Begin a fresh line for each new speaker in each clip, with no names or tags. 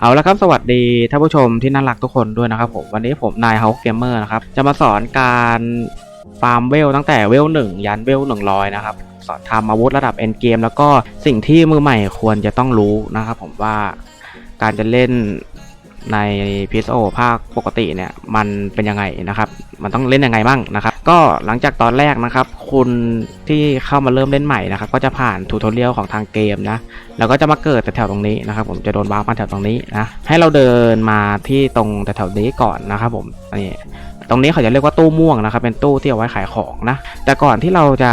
เอาละครับสวัสดีท่านผู้ชมที่น่ารักทุกคนด้วยนะครับผมวันนี้ผมนายเฮาเกมเมอร์นะครับจะมาสอนการฟาร์มเวลตั้งแต่เวลหนึ่งยันเวลหนึ่งร้อยนะครับสอนทำอาวุธระดับเอ็นเกมแล้วก็สิ่งที่มือใหม่ควรจะต้องรู้นะครับผมว่าการจะเล่นใน PSO ภาคปกติเนี่ยมันเป็นยังไงนะครับ มันต้องเล่นยังไงบ้างนะครับ ก็หลังจากตอนแรกนะครับ คุณที่เข้ามาเริ่มเล่นใหม่นะครับ ก็จะผ่านทูตอเรียลของทางเกมนะแล้วก็จะมาเกิดแถวๆตรงนี้นะครับ ผมจะโดนวาร์ปมาแถวตรงนี้นะให้เราเดินมาที่ตรงแถวๆนี้ก่อนนะครับ ผมนี่ตรงนี้เขาจะเรียกว่าตู้ม่วงนะครับ เป็นตู้ที่เอาไว้ขายของนะ แต่ก่อนที่เราจะ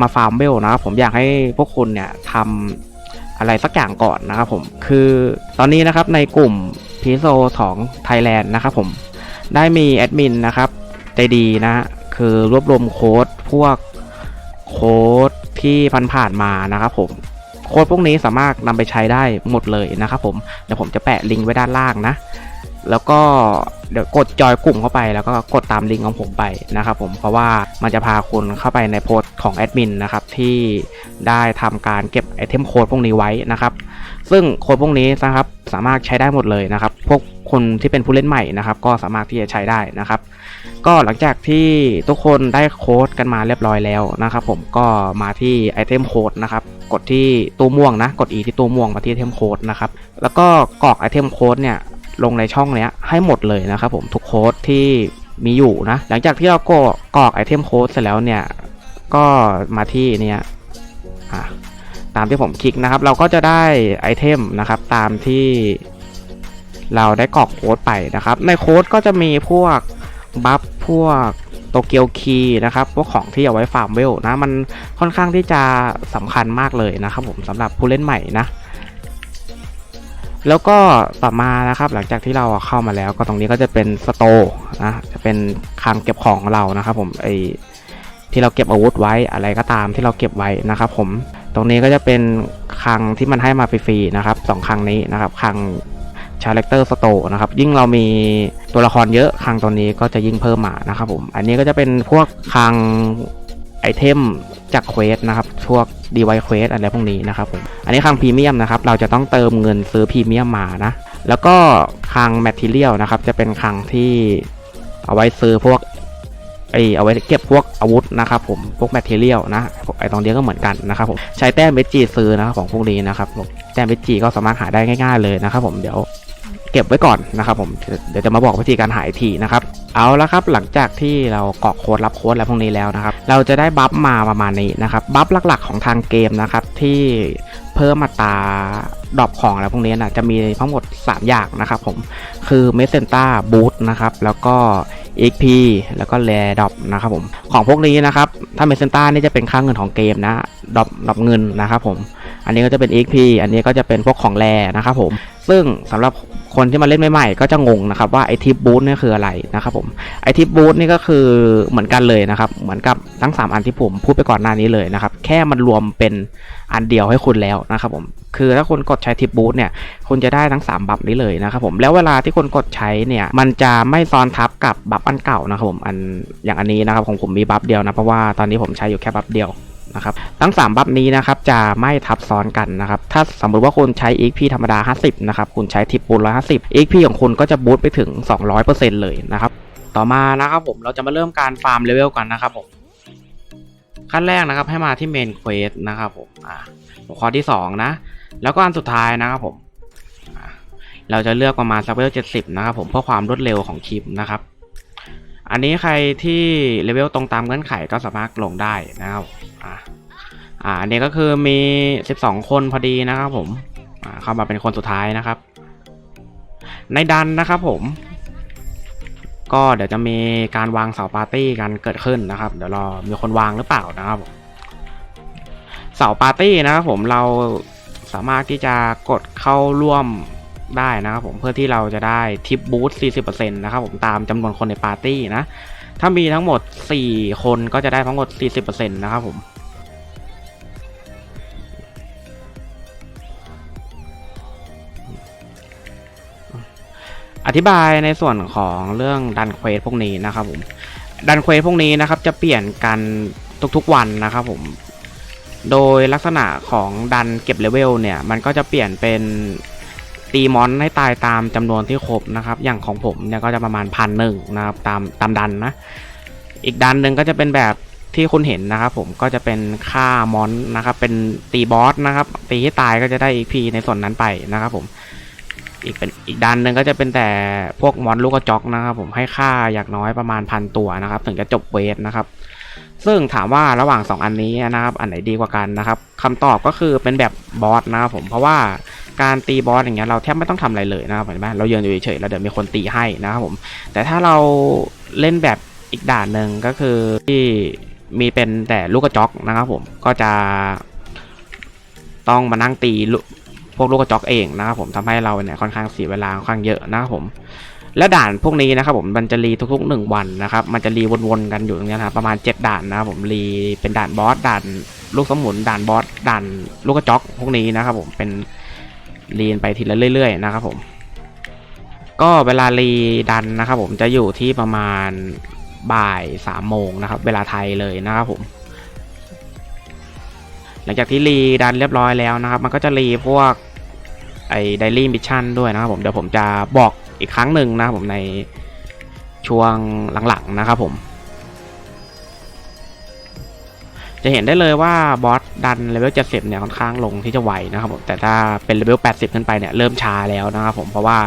มาฟาร์มเวลนะครับผมอยากให้พวกคุณเนี่ยทำอะไรสักอย่างก่อนนะครับผมคือตอนนี้นะครับในกลุ่มพีโซของไทยแลนด์นะครับผมได้มีแอดมินนะครับใจดีนะฮะ คือรวบรวมโค้ดพวกโค้ดที่ผ่านมานะครับผมโค้ดพวกนี้สามารถนำไปใช้ได้หมดเลยนะครับผมเดี๋ยวผมจะแปะลิงก์ไว้ด้านล่างนะ แล้วก็เดี๋ยวกดจอยกลุ่มเข้าไปแล้วก็กดตามลิงก์ของผมไปนะครับผมเพราะว่ามันจะพาคุณเข้าไปในโพสต์ของแอดมินนะครับที่ได้ทำการเก็บไอเทมโค้ดพวกนี้ไว้นะครับ ซึ่งโค้ดพวกนี้นะครับสามารถใช้ได้หมดเลยนะครับ พวกคนที่เป็นผู้เล่นใหม่นะครับ ก็สามารถที่จะใช้ได้นะครับ ก็หลังจากที่ทุกคนได้โค้ดกันมาเรียบร้อยแล้วนะครับผมก็มาที่ไอเทมโค้ดนะครับกดที่ตู้ม่วงนะ กด E ที่ตู้ม่วงมาที่ไอเทมโค้ดนะครับแล้วก็กรอกไอเทมโค้ดเนี่ยลงในช่องเนี้ยให้หมดเลยนะครับผมทุกโค้ดที่มีอยู่นะ หลังจากที่เรากรอกรอกไอเทมโค้ดเสร็จแล้วเนี่ยก็มาที่เนี่ยตามที่ผมคลิกนะครับ เราก็จะได้ไอเทมนะครับตามที่เราได้กรอกโค้ดไปนะครับ ในโค้ดก็จะมีพวก บัฟพวกโตเกียวคีนะครับพวกของที่เอาไว้ฟาร์มเวลนะมันค่อนข้างที่จะสำคัญมากเลยนะครับผมสำหรับผู้เล่นใหม่นะ แล้วก็ต่อมานะครับหลังจากที่เราเข้ามาแล้ว ก็ตรงนี้ก็จะเป็นสโตนะจะเป็นคลังเก็บของของเรานะครับ ผมไอที่เราเก็บอาวุธไว้อะไรก็ตามที่เราเก็บไว้นะครับผมตรงนี้ก็จะเป็นคลังที่มันให้มาฟรีๆนะครับสองคลังนี้นะครับคลัง ชาแรคเตอร์สโตนะครับ ยิ่งเรามีตัวละครเยอะคลังตัวนี้ก็จะยิ่งเพิ่มมานะครับผม อันนี้ก็จะเป็นพวกคลังไอเทมจากเควสนะครับ พวกดีไวเควสอะไรพวกนี้นะครับผม อันนี้คลังพรีเมียมนะครับ เราจะต้องเติมเงินซื้อพรีเมียมมานะ แล้วก็คลังแมทเทียลนะครับ จะเป็นคลังที่เอาไว้ซื้อพวก ไอเอาไว้เก็บพวกอาวุธนะครับผมพวกแมทเทเรียลนะไอตรงนี้ก็เหมือนกันนะครับผมใช้แต้มเบจีซื้อนะครับของพวกนี้นะครับผมแต้มเบจีก็สามารถหาได้ง่าย ๆเลยนะครับผมเดี๋ยวเก็บไว้ก่อนนะครับผมเดี๋ยวจะมาบอกวิธีการหาอีกทีนะครับเอาละครับหลังจากที่เรากรอกโค้ดรับโค้ดอะไรพวกนี้แล้วนะครับเราจะได้บัฟมาประมาณนี้นะครับบัฟหลักๆของทางเกมนะครับที่เพิ่มมาตาดรอปของอะไรพวกนี้นะจะมีทั้งหมด 3 อย่างนะครับผมคือเมสเซนต้าบูทนะครับแล้วก็ XP แล้วก็แรดอปนะครับผมของพวกนี้นะครับถ้าเมสเซนต้านี่จะเป็นค่าเงินของเกมนะดอปดอปเงินนะครับผมอันนี้ก็จะเป็น XP อันนี้ก็จะเป็นพวกของแรนะครับผมซึ่งสำหรับคนที่มาเล่นใหม่ๆก็จะงงนะครับว่าไอทิปบูทนี่คืออะไรนะครับผมไอทิปบูทนี่ก็คือเหมือนกันเลยนะครับเหมือนกับทั้ง 3 อันที่ผมพูดไปก่อนหน้านี้เลยนะครับแค่มันรวมเป็นอันเดียวให้คุณแล้วนะครับผม คือถ้าคุณกดใช้ทิปบูทเนี่ยคุณจะได้ทั้ง 3 บัฟนี้เลยนะครับผมแล้วเวลาที่คุณกดใช้เนี่ยมันจะไม่ซ้อนทับกับบัฟอันเก่านะครับผมอันอย่างอันนี้นะครับของผมมีบัฟเดียวนะเพราะว่าตอนนี้ผมใช้อยู่แค่บัฟเดียวนะครับทั้ง 3 บัฟนี้นะครับจะไม่ทับซ้อนกันนะครับถ้าสมมติว่าคุณใช้ XP ธรรมดา 50นะครับคุณใช้ทิปปูน150 XP ของคุณก็จะบูตไปถึง 200%เลยนะครับต่อมานะครับผมเราจะมาเริ่มการฟาร์มเลเวลกันนะครับผมขั้นแรกนะครับให้มาที่เมนเควสนะครับผมอ่าหัวข้อที่ 2 นะ แล้วก็อันสุดท้ายนะครับผม เราจะเลือกประมาณสักเลเวล70นะครับผมเพื่อความรวดเร็วของคลิปนะครับ อันนี้ใครที่เลเวลตรงตามเงื่อนไขก็สามารถลงได้นะครับอ่าอ่าอันนี้ก็คือมี12คนพอดีนะครับผมอ่าเข้ามาเป็นคนสุดท้ายนะครับ ในดันนะครับผม ก็เดี๋ยวจะมีการวางเสาปาร์ตี้กันเกิดขึ้นนะครับ เดี๋ยวรอมีคนวางหรือเปล่านะครับผมเสาปาร์ตี้นะครับผมเรา สามารถที่จะกดเข้าร่วมได้นะครับผมเพื่อที่เราจะได้ทิปบูสต์40%นะครับผมตามจำนวนคนในปาร์ตี้นะ ถ้ามีทั้งหมด 4 คนก็จะได้ทั้งหมด 40%นะครับผมอธิบายในส่วนของเรื่องดันเควสพวกนี้นะครับผมดันเควสพวกนี้นะครับจะเปลี่ยนกันทุกๆวันนะครับผม โดยลักษณะของดันเก็บเลเวลเนี่ย มันก็จะเปลี่ยนเป็นตีมอนให้ตายตามจำนวนที่ครบนะครับ อย่างของผมเนี่ยก็จะประมาณพันหนึ่งนะครับตามตามดันนะ อีกดันหนึ่งก็จะเป็นแบบที่คุณเห็นนะครับ ผมก็จะเป็นฆ่ามอนนะครับ เป็นตีบอสนะครับ ตีให้ตายก็จะได้อีพีในส่วนนั้นไปนะครับ ผม อีกเป็นอีกดันหนึ่งก็จะเป็นแต่พวกมอนลูกกระจอกนะครับ ผมให้ค่าอย่างน้อยประมาณพันตัวนะครับ ถึงจะจบเวทนะครับ ซึ่งถามว่าระหว่าง 2 อันนี้นะครับ อันไหนดีกว่ากันนะครับคำตอบก็คือเป็นแบบบอสนะครับผมเพราะว่าการตีบอสอย่างเงี้ยเราแทบไม่ต้องทำอะไรเลยนะครับเห็นไหมเราเยืนอยู่เฉยๆแล้วเดี๋ยวมีคนตีให้นะครับผม แต่ถ้าเราเล่นแบบอีกด่านหนึ่งก็คือที่มีเป็นแต่ลูกกระจอกนะครับผมก็จะต้องมานั่งตีลูกพวกลูกกระจอกเองนะครับผมทำให้เราเนี่ยค่อนข้างเสียเวลาค่อนข้างเยอะนะครับผม และด่านพวกนี้นะครับผมมันจะรีทุกๆหนึ่งวันนะครับ มันจะรีวนๆกันอยู่ตรงนี้นะครับประมาณ 7 ด่านนะครับผมรีเป็นด่านบอสด่านลูกสมุนด่านบอสด่านลูกกระจอกพวกนี้นะครับผมเป็นรีนไปทีละเรื่อย ๆ นะครับผม ก็เวลารีดันนะครับผมจะอยู่ที่ประมาณบ่ายสามโมงนะครับเวลาไทยเลยนะครับผม หลังจากที่รีดันเรียบร้อยแล้วนะครับ มันก็จะรีพวกไอ้ไดรี่มิชชั่นด้วยนะครับผมเดี๋ยวผมจะบอก อีกครั้งหนึ่งนะครับผมในช่วงหลังๆนะครับผม จะเห็นได้เลยว่าบอสดันเลเวล70เนี่ยค่อนข้างลงที่จะไหวนะครับผมแต่ถ้าเป็นเลเวล80 ขึ้นไปเนี่ยเริ่มช้าแล้วนะครับผมเพราะว่า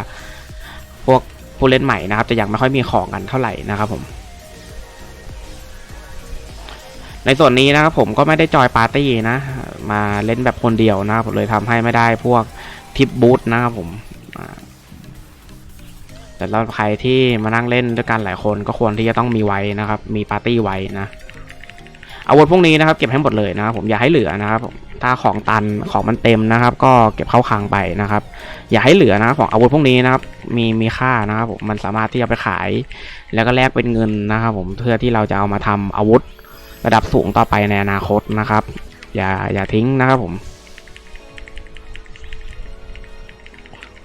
พวกผู้เล่นใหม่นะครับ จะยังไม่ค่อยมีของกันเท่าไหร่นะครับผมในส่วนนี้นะครับผมก็ไม่ได้จอยปาร์ตี้นะ มาเล่นแบบคนเดียวนะครับผมเลยทำให้ไม่ได้พวกทิปบูธนะครับผม แต่สำหรับใครที่มานั่งเล่นด้วยกันหลายคนก็ควรที่จะต้องมีไว้นะครับ มีปาร์ตี้ไว้นะอาวุธพวกนี้นะครับเก็บให้หมดเลยนะครับผมอย่าให้เหลือนะครับถ้าของตันของมันเต็มนะครับ ก็เก็บเข้าคลังไปนะครับ อย่าให้เหลือนะของอาวุธพวกนี้นะครับมีมีค่านะครับผมมันสามารถที่จะไปขาย แล้วก็แลกเป็นเงินนะครับผมเพื่อที่เราจะเอามาทำอาวุธระดับสูงต่อไปในอนาคตนะครับ อย่าอย่าทิ้งนะครับผม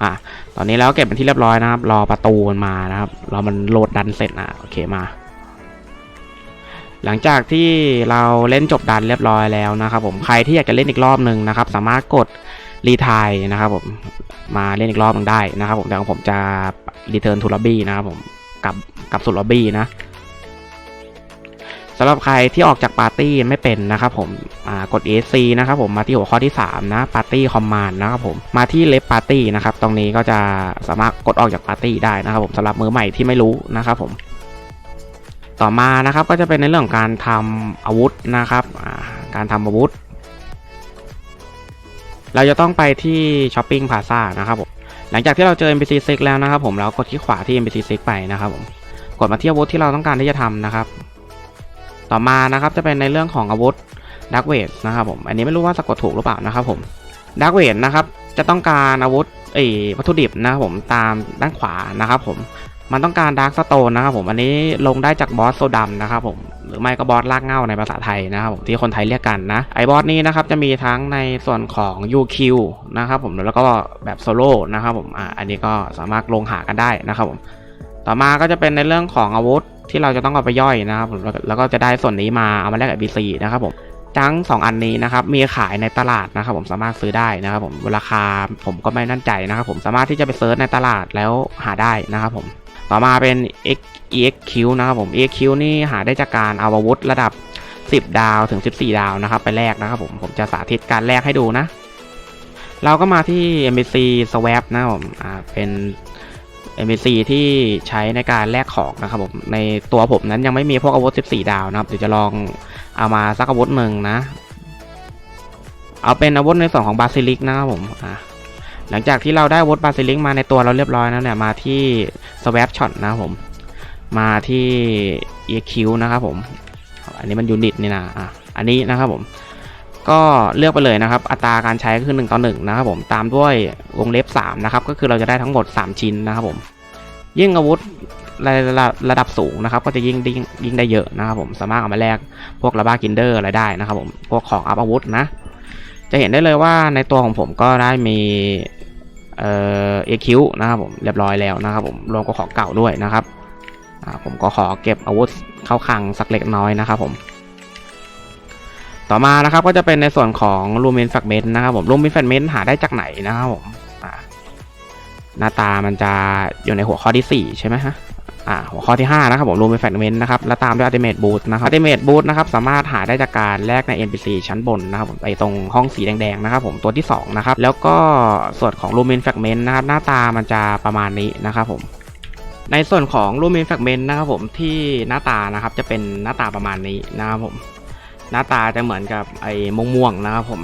อะ ตอนนี้แล้วเก็บเป็นที่เรียบร้อยนะครับ รอประตูมันมานะครับ รอมันโหลดดันเสร็จนะโอเคมา หลังจากที่เราเล่นจบดันเรียบร้อยแล้วนะครับ ผมใครที่อยากจะเล่นอีกรอบหนึ่งนะครับ สามารถกดรีทายนะครับผมมาเล่นอีกรอบหนึงได้นะครับ ผมแต่ของผมจะรีเทิร์นทูล็อบบี้นะครับผมกลับกลับสู่ล็อบบี้นะ สำหรับใครที่ออกจากปาร์ตี้ไม่เป็นนะครับผมกด ESC นะครับผมมาที่หัวข้อที่ 3 นะปาร์ตี้คอมมานด์นะครับผมมาที่เลฟปาร์ตี้นะครับตรงนี้ก็จะสามารถกดออกจากปาร์ตี้ได้นะครับผมสำหรับมือใหม่ที่ไม่รู้นะครับผมต่อมานะครับก็จะเป็นในเรื่องของการทำอาวุธนะครับการทำอาวุธ เราจะต้องไปที่ช้อปปิ้งพาซ่านะครับผมหลังจากที่เราเจอ NPC 6แล้วนะครับผมเรากดที่ขวาที่ NPC 6ไปนะครับผมกดมาที่อาวุธที่เราต้องการที่จะทำนะครับ ต่อมานะครับจะเป็นในเรื่องของอาวุธดักเวทนะครับผมอันนี้ไม่รู้ว่าสะกดถูกหรือเปล่านะครับผมดักเวทนะครับจะต้องการอาวุธเอยวัตถุดิบนะครับผมตามด้านขวานะครับผมมันต้องการดาร์กสโตนนะครับผมอันนี้ลงได้จากบอสโซดัมนะครับผมหรือไม่ก็บอสลากเง่าในภาษาไทยนะครับผมที่คนไทยเรียกกันนะไอบอสนี้นะครับจะมีทั้งในส่วนของ UQ นะครับผมแล้วก็แบบโซโล่นะครับผมอ่าอันนี้ก็สามารถลงหากันได้นะครับผม ต่อมาก็จะเป็นในเรื่องของอาวุธที่เราจะต้องเอาไปย่อยนะครับผมแล้วก็จะได้ส่วนนี้มาเอามาแลกกับ BC นะครับผมทั้งสองอันนี้นะครับมีขายในตลาดนะครับผมสามารถซื้อได้นะครับผมราคาผมก็ไม่มั่นใจนะครับผมสามารถที่จะไปเซิร์ชในตลาดแล้วหาได้นะครับผมต่อมาเป็น EXQ นะครับผม EXQ นี่หาได้จากการเอาอาวุธระดับ 10 ดาวถึง 14 ดาวนะครับไปแลกนะครับผมผมจะสาธิตการแลกให้ดูนะ เราก็มาที่ MBC Swap นะครับผมเป็น NPC ที่ใช้ในการแลกของนะครับผมในตัวผมนั้นยังไม่มีพวกอาวุธ 14 ดาวนะครับ เดี๋ยวจะลองเอามาสักอาวุธหนึ่งนะ เอาเป็นอาวุธในส่วนของบาซิลิกนะครับผมอะหลังจากที่เราได้อาวุธบาซิลิกมาในตัวเราเรียบร้อยแล้วเนี่ยมาที่ Swap Shot นะครับผมมาที่ EQ นะครับผม อันนี้มันยูนิตนี่นะอะอันนี้นะครับผม ก็เลือกไปเลยนะครับ อัตราการใช้ก็คือ1ต่อ1นะครับผมตามด้วยวงเล็บ3นะครับก็คือเราจะได้ทั้งหมด 3 ชิ้นนะครับผมยิ่งอาวุธระระระดับสูงนะครับ ก็จะยิ่งยิ่งยิ่งได้เยอะนะครับผมสามารถเอามาแลกพวกระบ้ากินเดอร์อะไรได้นะครับผมพวกของอัพอาวุธนะ จะเห็นได้เลยว่าในตัวของผมก็ได้มีเอ่อเอคิวนะครับผมเรียบร้อยแล้วนะครับผมรวมกับของเก่าด้วยนะครับผมก็ขอเก็บอาวุธเข้าคลังสักเล็กน้อยนะครับผม ต่อมานะครับก็จะเป็นในส่วนของ Lumen Fragment นะครับผม Lumen Fragment หาได้จากไหนนะครับผมหน้าตามันจะอยู่ในหัวข้อที่ 4 ใช่ไหมฮะอ่าหัวข้อที่ 5 นะครับผมรวมเป็นแฟกเมนต์นะครับ แล้วตามด้วย Ultimate Boost นะครับ Ultimate Boost นะครับ สามารถหาได้จากการแลกใน NPC ชั้นบนนะครับผมไปตรงห้องสีแดงๆนะครับผมตัวที่ 2 นะครับ แล้วก็ส่วนของ Lumen Fragment นะครับ หน้าตามันจะประมาณนี้นะครับผมในส่วนของ Lumen Fragment นะครับผมที่หน้าตานะครับจะเป็นหน้าตาประมาณนี้นะครับผม หน้าตาจะเหมือนกับไอ้ม่วงๆนะครับผม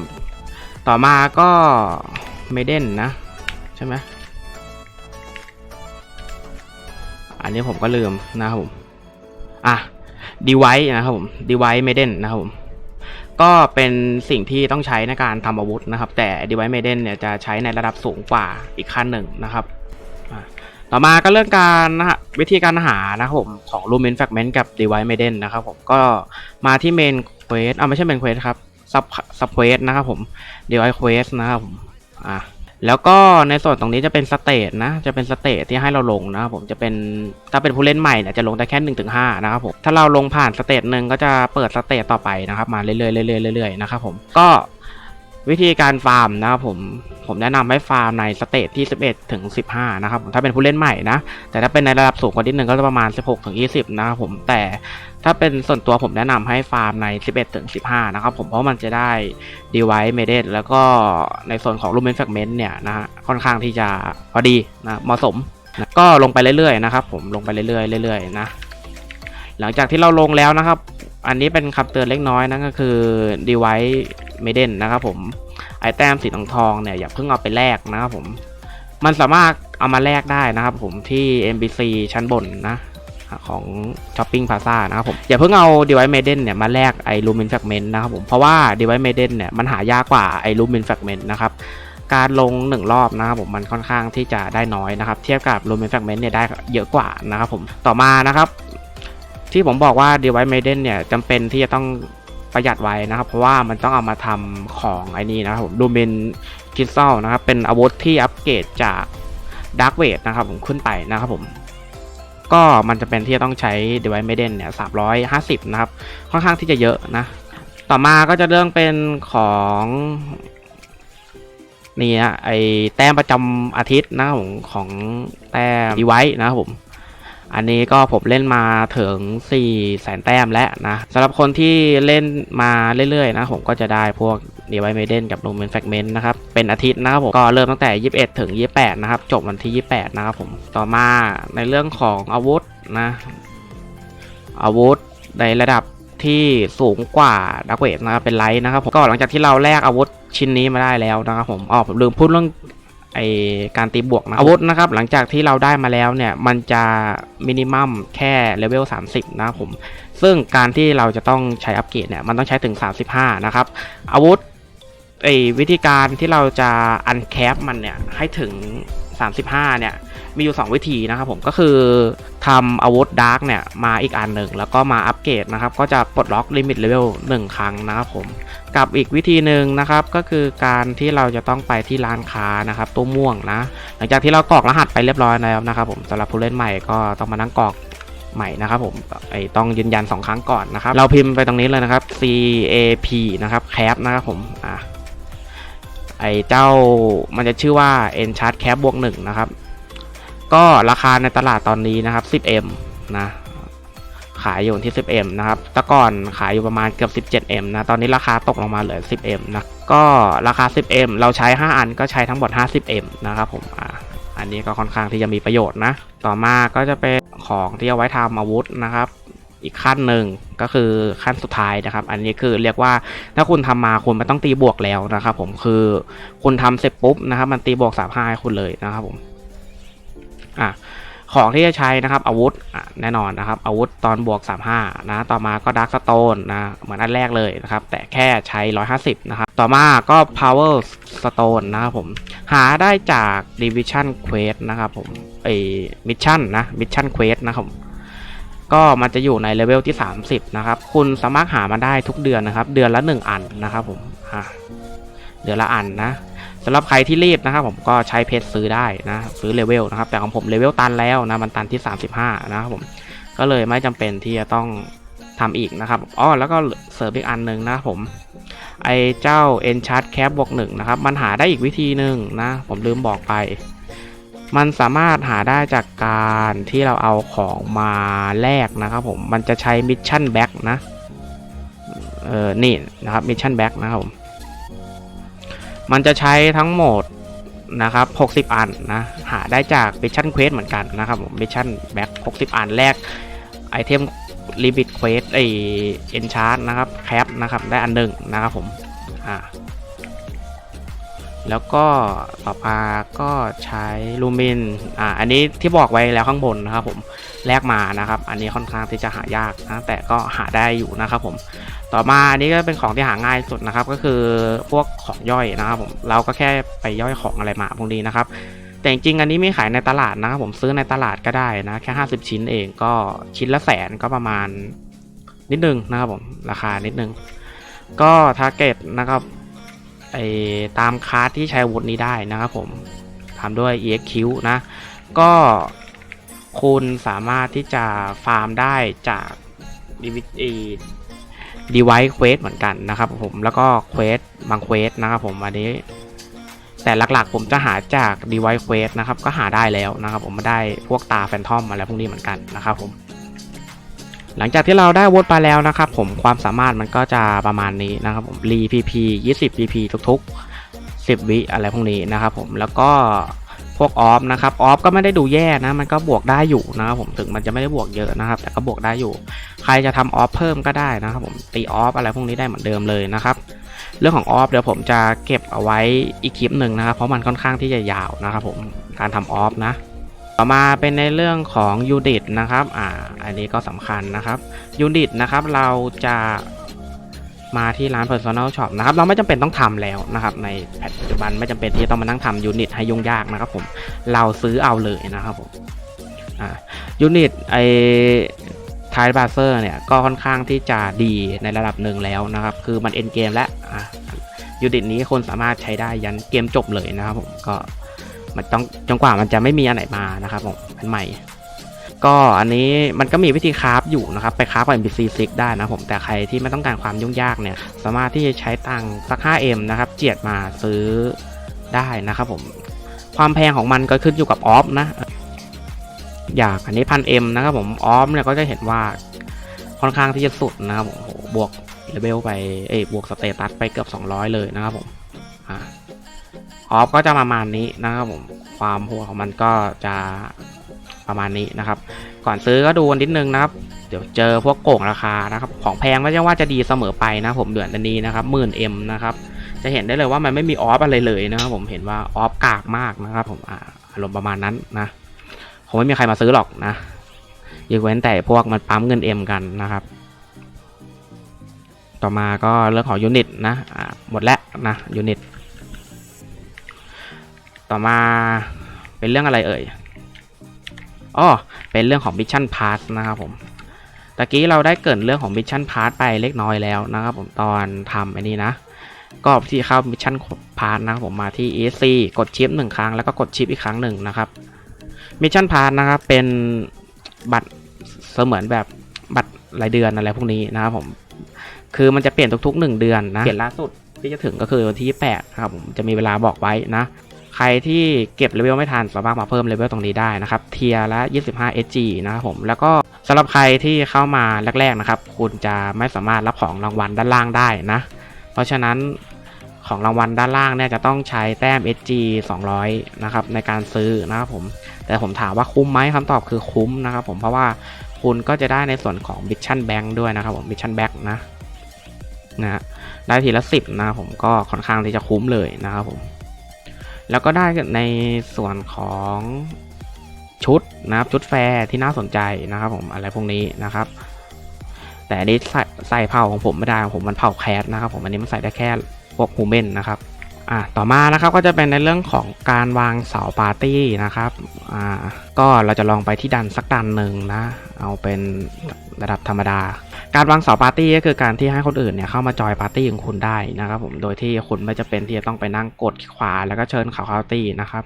ต่อมาก็เมเดนนะ ใช่ไหมอันนี้ผมก็ลืมนะครับผม อะดีไวนะครับผมดีไวเมเดนนะครับผม ก็เป็นสิ่งที่ต้องใช้ในการทำอาวุธนะครับ แต่ดีไวเมเดนเนี่ยจะใช้ในระดับสูงกว่าอีกขั้นหนึ่งนะครับต่อมาก็เรื่องการนะฮะวิธีการหานะครับผมของ Lumen Fragment กับ Device Maiden นะครับผมก็มาที่เมน Main Quest อ่าไม่ใช่ Main Quest ครับ Sub Sub Quest นะครับผม Device Quest นะครับผมอะแล้วก็ในส่วนตรงนี้จะเป็นสเตจนะ จะเป็นสเตจที่ให้เราลงนะครับผมจะเป็นถ้าเป็นผู้เล่นใหม่เนี่ยจะลงได้แค่1นถึงหนะครับผมถ้าเราลงผ่านสเตจหนึ่งก็จะเปิดสเตจต่อไปนะครับ มาเรื่อยๆเรื่อยๆเรื่อยๆนะครับผมก็วิธีการฟาร์มนะครับผมผมแนะนำให้ฟาร์มในสเตจที่ 11 ถึง 15 นะครับผมถ้าเป็นผู้เล่นใหม่นะ แต่ถ้าเป็นในระดับสูงกว่านิดนึงก็จะประมาณ 16 ถึง 20 นะครับผมแต่ ถ้าเป็นส่วนตัวผมแนะนำให้ฟาร์มใน 11ถึง15 นะครับผมเพราะมันจะได้ device made แล้วก็ในส่วนของ lumen fragment เนี่ยนะฮะค่อนข้างที่จะพอดีนะเหมาะสมนะก็ลงไปเรื่อยๆนะครับผมลงไปเรื่อยๆเรื่อยๆนะหลังจากที่เราลงแล้วนะครับ อันนี้เป็นคำเตือนเล็กน้อยนะก็คือ device made นะครับผมไอแต้มสีทองทองเนี่ยอย่าเพิ่งเอาไปแลกนะครับผมมันสามารถเอามาแลกได้นะครับผมที่ MBC ชั้นบนนะ ของ Shopping Plaza นะครับผมอย่าเพิ่งเอา Device Maiden เนี่ยมาแลกไอ้ Lumen Fragment นะครับผมเพราะว่า Device Maiden เนี่ยมันหายากกว่าไอ้ Lumen Fragment นะครับการลง 1 รอบนะครับผมมันค่อนข้างที่จะได้น้อยนะครับ เทียบกับ Lumen Fragment เนี่ยได้เยอะกว่านะครับผมต่อมานะครับ ที่ผมบอกว่า Device Maiden เนี่ยจำเป็นที่จะต้องประหยัดไว้นะครับ เพราะว่ามันต้องเอามาทำของไอ้นี่นะครับผม Lumen คริสตัลนะครับ เป็นอาวุธที่อัปเกรดจากดาร์กเวทนะครับผมขึ้นไปนะครับผม ก็มันจะเป็นที่จะต้องใช้ Device Maiden เนี่ย350 นะครับ ค่อนข้างที่จะเยอะนะ ต่อมาก็จะเรื่องเป็นของนี่นะไอแต้มประจำอาทิตย์นะผมของแต้ม Device นะครับผม อันนี้ก็ผมเล่นมาถึง4แสนแต้มแล้วนะสำหรับคนที่เล่นมาเรื่อยๆนะผมก็จะได้พวก Device Maiden กับ Lumen Fragment นะครับ เป็นอาทิตย์นะครับผมก็เริ่มตั้งแต่ 21 ถึง 28 นะครับ จบวันที่ 28 นะครับผม ต่อมาในเรื่องของอาวุธนะ อาวุธในระดับที่สูงกว่าดักเวทนะครับเป็นไลท์นะครับผมก็หลังจากที่เราแลกอาวุธชิ้นนี้มาได้แล้วนะครับผมอ๋อผมลืมพูดเรื่องไอการตีบวกนะอาวุธนะครับ หลังจากที่เราได้มาแล้วเนี่ย มันจะมินิมัมแค่เลเวล 30 นะครับผม ซึ่งการที่เราจะต้องใช้อัปเกรดเนี่ย มันต้องใช้ถึง 35 นะครับ อาวุธ ไอ้วิธีการที่เราจะอันแคปมันเนี่ยให้ถึง 35 เนี่ย มีอยู่ 2 วิธีนะครับผมก็คือทำอาวุธดาร์กเนี่ย มาอีกอันหนึ่ง แล้วก็มาอัปเกรดนะครับ ก็จะปลดล็อกลิมิตเลเวล1ครั้งนะครับผม กับอีกวิธีหนึ่งนะครับ ก็คือการที่เราจะต้องไปที่ร้านค้านะครับตู้ม่วงนะ หลังจากที่เรากรอกรหัสไปเรียบร้อยแล้วนะครับผมสำหรับผู้เล่นใหม่ก็ต้องมานั่งกรอกใหม่นะครับผมไอต้องยืนยัน 2 ครั้งก่อนนะครับ เราพิมพ์ไปตรงนี้เลยนะครับ C A P นะครับ cap นะครับผมอะ ไอเจ้ามันจะชื่อว่า Enchant Cap บวกหนึ่งนะครับ ก็ราคาในตลาดตอนนี้นะครับ 10M นะขายอยู่ที่ 10M นะครับ แต่ก่อนขายอยู่ประมาณเกือบ 17M นะ ตอนนี้ราคาตกลงมาเหลือ 10M นะ ก็ราคา 10M เราใช้ 5 อันก็ใช้ทั้งหมด 50M นะครับผม อ่า อันนี้ก็ค่อนข้างที่จะมีประโยชน์นะ ต่อมาก็จะเป็นของที่เอาไว้ทำอาวุธนะครับ อีกขั้นหนึ่งก็คือขั้นสุดท้ายนะครับ อันนี้คือเรียกว่าถ้าคุณทำมาคุณไม่ต้องตีบวกแล้วนะครับผมคือคุณทำเสร็จปุ๊บนะครับ มันตีบวก35ให้คุณเลยนะครับผมอะของที่จะใช้นะครับอาวุธอะแน่นอนนะครับ อาวุธตอนบวก 35 นะ ต่อมาก็ดักสโตนนะ เหมือนอันแรกเลยนะครับ แต่แค่ใช้ 150 นะครับ ต่อมาก็ power stone นะครับผม หาได้จาก division quest นะครับผมไอ้ mission นะ mission quest นะครับ ก็มันจะอยู่ในเลเวลที่ 30 นะครับ คุณสามารถหามาได้ทุกเดือนนะครับ เดือนละ 1 อันนะครับผมเดือนละอันนะสำหรับใครที่รีบนะครับผมก็ใช้เพจซื้อได้นะซื้อเลเวลนะครับ แต่ของผมเลเวลตันแล้วนะมันตันที่ 35 นะครับผมก็เลยไม่จำเป็นที่จะต้องทำอีกนะครับอ๋อแล้วก็เสริมอีกอันหนึ่งนะผมไอเจ้า Enchant Cap บวกหนึ่งนะครับ มันหาได้อีกวิธีหนึ่งนะ ผมลืมบอกไป มันสามารถหาได้จากการที่เราเอาของมาแลกนะครับผมมันจะใช้มิชชั่นแบ็กนะเออนี่นะครับมิชชั่นแบ็กนะครับผมมันจะใช้ทั้งหมดนะครับ 60 อันนะ หาได้จาก Mission Quest เหมือนกันนะครับผม Mission Back 60 อันแรกไอเทม Limit Quest ไอ Enchant นะครับแคปนะครับ ได้อันหนึ่งนะครับผมอ่า แล้วก็ต่อมาก็ใช้ลูมินอ่าอันนี้ที่บอกไว้แล้วข้างบนนะครับผมแลกมานะครับ อันนี้ค่อนข้างที่จะหายากนะแต่ก็หาได้อยู่นะครับผมต่อมาอันนี้ก็เป็นของที่หาง่ายสุดนะครับ ก็คือพวกของย่อยนะครับผมเราก็แค่ไปย่อยของอะไรมาพวกนี้นะครับ แต่จริงอันนี้มีขายในตลาดนะครับผมซื้อในตลาดก็ได้นะแค่ 50 ชิ้นเองก็ชิ้นละแสนก็ประมาณนิดนึงนะครับผมราคานิดนึงก็ทาร์เก็ตนะครับ ไอตามคาร์ดที่ใช้อาวุธนี้ได้นะครับผมทำด้วย EXQ นะ ก็คุณสามารถที่จะฟาร์มได้จากดีวิ device quest เหมือนกันนะครับผมแล้วก็ quest บาง quest นะครับผมอันนี้ แต่หลักๆ ผมจะหาจาก device quest นะครับ ก็หาได้แล้วนะครับ ผมมาได้พวกตาแฟนทอมอะไรพวกนี้เหมือนกันนะครับผม หลังจากที่เราได้วดไปแล้วนะครับผมความสามารถมันก็จะประมาณนี้นะครับผมรี pp 20 pp ทุกๆ 10 วิอะไรพวกนี้นะครับผมแล้วก็พวกออฟนะครับออฟก็ไม่ได้ดูแย่นะมันก็บวกได้อยู่นะครับผมถึงมันจะไม่ได้บวกเยอะนะครับ แต่ก็บวกได้อยู่ ใครจะทำออฟเพิ่มก็ได้นะครับผมตีออฟอะไรพวกนี้ได้เหมือนเดิมเลยนะครับเรื่องของออฟเดี๋ยวผมจะเก็บเอาไว้อีกคลิปหนึ่งนะครับเพราะมันค่อนข้างที่จะยาวนะครับผมการทำออฟนะ ต่อมาเป็นในเรื่องของยูดิตนะครับอ่าอันนี้ก็สำคัญนะครับยูดิตนะครับเราจะมาที่ร้าน Personal Shop นะครับเราไม่จำเป็นต้องทำแล้วนะครับในแพทปัจจุบันไม่จำเป็นที่จะต้องมานั่งทำยูนิตให้ยุ่งยากนะครับผมเราซื้อเอาเลยนะครับผมอ่ายูนิตไอทายบาเซอร์เนี่ยก็ค่อนข้างที่จะดีในระดับหนึ่งแล้วนะครับ คือมันเอ็นเกมแล้วอะยูนิตนี้คนสามารถใช้ได้ยันเกมจบเลยนะครับผมก็ มันต้องจนกว่ามันจะไม่มีอันไหนมานะครับผมอันใหม่ ก็อันนี้มันก็มีวิธีคราฟอยู่นะครับไปคราฟกับ NPC 6ได้นะผมแต่ใครที่ไม่ต้องการความยุ่งยากเนี่ย สามารถที่จะใช้ตังค์สัก 5M นะครับ เจียดมาซื้อได้นะครับผมความแพงของมันก็ขึ้นอยู่กับออฟนะ อยากอันนี้พันเอ็มนะครับผมออฟเนี่ยก็จะเห็นว่าค่อนข้างที่จะสุดนะครับผมโหบวกเลเวลไปเอ้บวกสเตตัสไปเกือบ 200 เลยนะครับผมอ่า ออฟก็จะประมาณนี้นะครับผมความโหดของมันก็จะประมาณนี้นะครับ ก่อนซื้อก็ดูกันนิดนึงนะครับ เดี๋ยวเจอพวกโก่งราคานะครับ ของแพงไม่ใช่ว่าจะดีเสมอไปนะผมเดือนอันนี้นะครับหมื่นเอ็มนะครับจะเห็นได้เลยว่ามันไม่มีออฟอะไรเลยนะครับผมเห็นว่าออฟกากมากนะครับ ผมอารมณ์ประมาณนั้นนะคงไม่มีใครมาซื้อหรอกนะยกเว้นแต่พวกมันปั๊มเงินเอ็มกันนะครับ ต่อมาก็เรื่องของยูนิตนะหมดแล้วนะยูนิต ต่อมาเป็นเรื่องอะไรเอ่ยอ๋อเป็นเรื่องของมิชชั่นพาสนะครับผมตะกี้เราได้เกรินเรื่องของมิชชั่นพาร์ทไปเล็กน้อยแล้วนะครับผมตอนทำอันนี้นะ ก็ที่เข้ามิชชั่นพาร์ทนะครับผมมาที่ ESC กดชิปหนึ่งครั้งแล้วก็กดชิปอีกครั้งหนึ่งนะครับมิชชั่นพาร์ทนะครับเป็นบัตรเสมือนแบบบัตรรายเดือนอะไรพวกนี้นะครับผมคือมันจะเปลี่ยนทุกๆ 1 เดือนนะเปลี่ยนล่าสุดที่จะถึงก็คือวันที่28นะครับผมจะมีเวลาบอกไว้นะ ใครที่เก็บเลเวลไม่ทันสามารถมาเพิ่มเลเวลตรงนี้ได้นะครับเทียร์ละ 25 SG นะครับผมแล้วก็สำหรับใครที่เข้ามาแรกๆนะครับ คุณจะไม่สามารถรับของรางวัลด้านล่างได้นะ เพราะฉะนั้นของรางวัลด้านล่างเนี่ยจะต้องใช้แต้ม SG 200 นะครับในการซื้อนะครับผม แต่ผมถามว่าคุ้มไหมคำตอบคือคุ้มนะครับผมเพราะว่าคุณก็จะได้ในส่วนของ Mission Bank ด้วยนะครับผม Mission Bank นะนะฮะได้ทีละ 10 นะครับผมก็ค่อนข้างที่จะคุ้มเลยนะครับผม แล้วก็ได้ในส่วนของชุดนะครับชุดแฟร์ที่น่าสนใจนะครับผมอะไรพวกนี้นะครับ แต่อันนี้ใส่ใส่เผ่าของผมไม่ได้ของผมมันเผ่าแคสนะครับ ผมอันนี้มันใส่ได้แค่พวกฮูเมนนะครับอะต่อมานะครับก็จะเป็นในเรื่องของการวางเสาปาร์ตี้นะครับอ่าก็เราจะลองไปที่ดันสักดันหนึ่งนะ เอาเป็นระดับธรรมดา การวางเสาปาร์ตี้ก็คือการที่ให้คนอื่นเนี่ยเข้ามาจอยปาร์ตี้ของคุณได้นะครับผมโดยที่คุณไม่จะเป็นที่จะต้องไปนั่งกดขวาแล้วก็เชิญเขาเข้าตี้นะครับ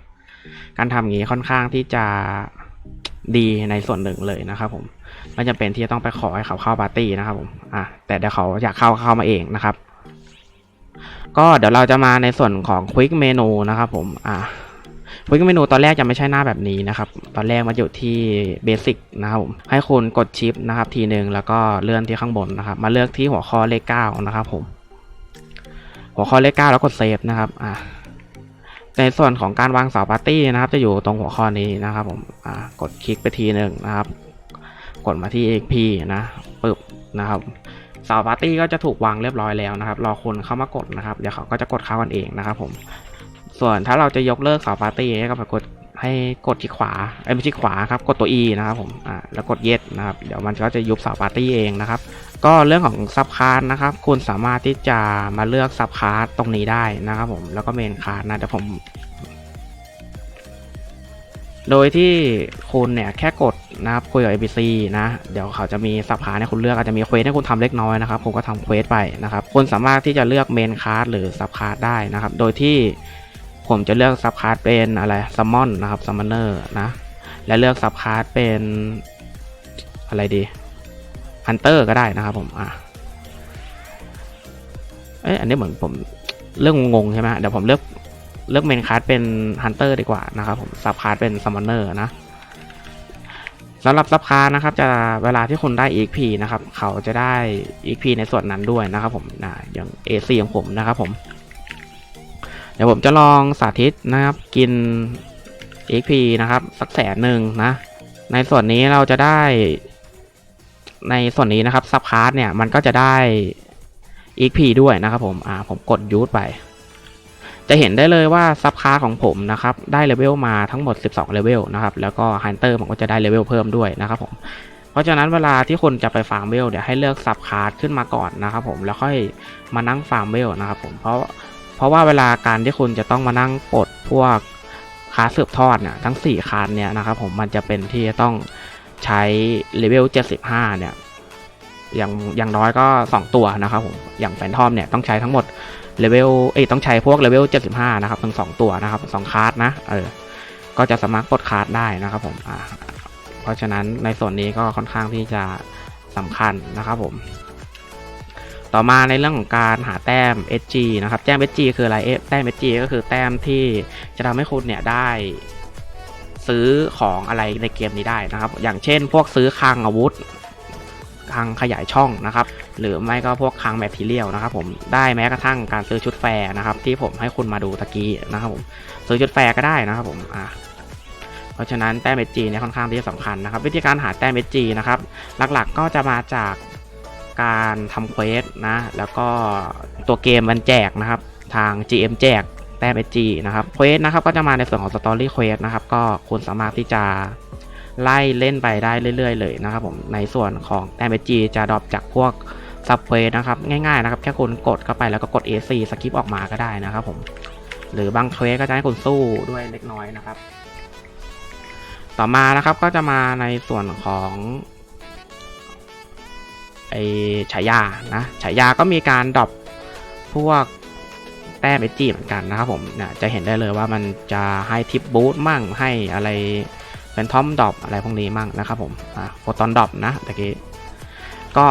การทำอย่างนี้ค่อนข้างที่จะดีในส่วนหนึ่งเลยนะครับผมไม่จำเป็นที่จะต้องไปขอให้เขาเข้าปาร์ตี้นะครับผมอะแต่เดี๋ยวเขาอยากเข้าเข้ามาเองนะครับ ก็เดี๋ยวเราจะมาในส่วนของ Quick Menu นะครับผมอะ วิกเมนูตอนแรกจะไม่ใช่หน้าแบบนี้นะครับ ตอนแรกมันอยู่ที่เบสิกนะครับผมให้คุณกดชิปนะครับทีหนึ่งแล้วก็เลื่อนที่ข้างบนนะครับ มาเลือกที่หัวข้อเลขเก้านะครับผมหัวข้อเลขเก้าแล้วกดเซฟนะครับอ่าในส่วนของการวางเสาปาร์ตี้นะครับ จะอยู่ตรงหัวข้อนี้นะครับ ผมกดคลิกไปทีหนึ่งนะครับ กดมาที่ XP นะปึ๊บนะครับเสาปาร์ตี้ก็จะถูกวางเรียบร้อยแล้วนะครับ รอคนเข้ามากดนะครับ เดี๋ยวเขาก็จะกดเข้ากันเองนะครับ ผม ส่วนถ้าเราจะยกเลิกเสาปาร์ตี้ก็ไปกดให้กดที่ขวาไอ้ไม่ใช่ขวาครับกดตัว E นะครับผมอ่าแล้วกด Yes นะครับเดี๋ยวมันก็จะยุบเสาปาร์ตี้เองนะครับ ก็เรื่องของซับคาร์ดนะครับ คุณสามารถที่จะมาเลือกซับคาร์ดตรงนี้ได้นะครับผมแล้วก็เมนคาร์ดนะเดี๋ยวผม โดยที่คุณเนี่ยแค่กดนะครับคุยกับ ABC นะเดี๋ยวเขาจะมีสับหาให้คุณเลือกอาจจะมีเควสให้คุณทำเล็กน้อยนะครับผมก็ทำเควสไปนะครับคุณสามารถที่จะเลือกเมนคาร์ดหรือซับคาร์ดได้นะครับ โดยที่ ผมจะเลือกซับคาร์ดเป็นอะไรซัมมอนนะครับซัมมอนเนอร์นะ และเลือกซับคาร์ดเป็นอะไรดีฮันเตอร์ก็ได้นะครับผมอะเอ้ยอันนี้เหมือนผมเรื่องงงใช่ไหมเดี๋ยวผมเลือกเลือกเมนคาร์ดเป็นฮันเตอร์ดีกว่านะครับผมซับคาร์ดเป็นซัมมอนเนอร์นะสำหรับซับคาร์นะครับ จะเวลาที่คุณได้ EXP นะครับ เขาจะได้ EXP ในส่วนนั้นด้วยนะครับผมนะอย่าง AC ของผมนะครับผม เดี๋ยวผมจะลองสาธิตนะครับ กิน XP นะครับ สักแสนหนึ่งนะ ในส่วนนี้เราจะได้ ในส่วนนี้นะครับซับคาร์ดเนี่ย มันก็จะได้ XP ด้วยนะครับผม อ่า ผมกดยูทไป จะเห็นได้เลยว่าซับคาร์ของผมนะครับ ได้เลเวลมาทั้งหมด 12 เลเวลนะครับ แล้วก็ฮันเตอร์ผมก็จะได้เลเวลเพิ่มด้วยนะครับผมเพราะฉะนั้นเวลาที่คุณจะไปฟาร์มเวลเดี๋ยวให้เลือกซับคาร์ดขึ้นมาก่อนนะครับผมแล้วค่อยมานั่งฟาร์มเวลนะครับผมเพราะ เพราะว่าเวลาการที่คุณจะต้องมานั่งปลดพวกคาสืบทอดเนี่ยทั้ง 4คาร์เนี่ยนะครับผมมันจะเป็นที่จะต้องใช้เลเวล 75 เนี่ยอย่างอย่างน้อยก็ 2 ตัวนะครับผมอย่างแฟนทอมเนี่ยต้องใช้ทั้งหมดเลเวลเอ้ต้องใช้พวกเลเวล 75 นะครับทั้งสองตัวนะครับสองคาร์ดนะเออก็จะสามารถกดคาร์ดได้นะครับผมอ่าเพราะฉะนั้นในส่วนนี้ก็ค่อนข้างที่จะสำคัญนะครับผม ต่อมาในเรื่องของการหาแต้ม SG นะครับแต้ม SG คืออะไรเอแต้ม SG ก็คือแต้มที่จะทำให้คุณเนี่ยได้ซื้อของอะไรในเกมนี้ได้นะครับ อย่างเช่น พวกซื้อคลังอาวุธคลังขยายช่องนะครับ หรือไม่ก็พวกคลังแมทเทียลนะครับ ผมได้แม้กระทั่งการซื้อชุดแฟร์นะครับ ที่ผมให้คุณมาดูตะกี้นะครับผมซื้อชุดแฟร์ก็ได้นะครับผมอะเพราะฉะนั้นแต้มเอจีเนี่ยค่อนข้างที่จะสำคัญนะครับ วิธีการหาแต้มเอจีนะครับ หลักๆก็จะมาจาก การทำเควสนะ แล้วก็ตัวเกมมันแจกนะครับ ทาง GM แจกแต้ม SG นะครับเควสนะครับก็จะมาในส่วนของ Story Quest นะครับ ก็คุณสามารถที่จะไล่เล่นไปได้เรื่อย ๆ เลยนะครับผม ในส่วนของแต้ม SG จะดรอปจากพวกซับเควสนะครับง่ายๆนะครับแค่คุณกดเข้าไปแล้วก็กด AC สกิปออกมาก็ได้นะครับผม หรือบางเควสก็จะให้คุณสู้ด้วยเล็กน้อยนะครับ ต่อมานะครับก็จะมาในส่วนของ ไอฉายานะฉายาก็มีการดรอปพวกแต้ม SG เหมือนกันนะครับผมนี่ยจะเห็นได้เลยว่ามันจะให้ทิปบูทมั่งให้อะไรเป็นทอมดรอปอะไรพวกนี้มั่งนะครับผมอ่าโฟตอนดรอปนะตะกี้ก็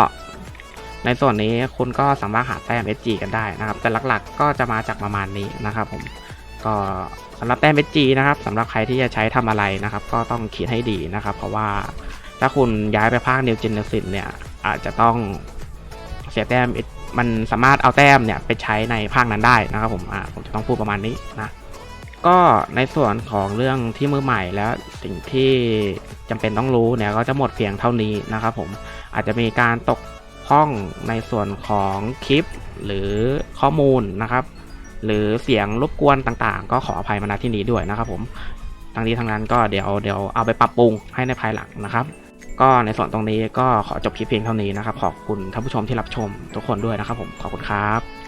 ในส่วนนี้คุณก็สามารถหาแต้ม SG กันได้นะครับ แต่หลักๆก็จะมาจากประมาณนี้นะครับผมก็สำหรับแต้ม SG นะครับสำหรับใครที่จะใช้ทำอะไรนะครับ ก็ต้องคิดให้ดีนะครับ เพราะว่าถ้าคุณย้ายไปภาค New Genesis เนี่ย อาจจะต้องเสียแต้มมันสามารถเอาแต้มเนี่ยไปใช้ในภาคนั้นได้นะครับผมอ่าผมจะต้องพูดประมาณนี้นะก็ในส่วนของเรื่องที่มือใหม่แล้วสิ่งที่จำเป็นต้องรู้เนี่ยก็จะหมดเพียงเท่านี้นะครับผมอาจจะมีการตกพ้องในส่วนของคลิปหรือข้อมูลนะครับ หรือเสียงรบกวนต่างๆ ก็ขออภัยมาณที่นี้ด้วยนะครับผมทั้งนี้ทั้งนั้นก็เดี๋ยวเดี๋ยวเอาไปปรับปรุงให้ในภายหลังนะครับ ก็ในส่วนตรงนี้ก็ขอจบคลิปเพียงเท่านี้นะครับ ขอบคุณท่านผู้ชมที่รับชมทุกคนด้วยนะครับผมขอบคุณครับ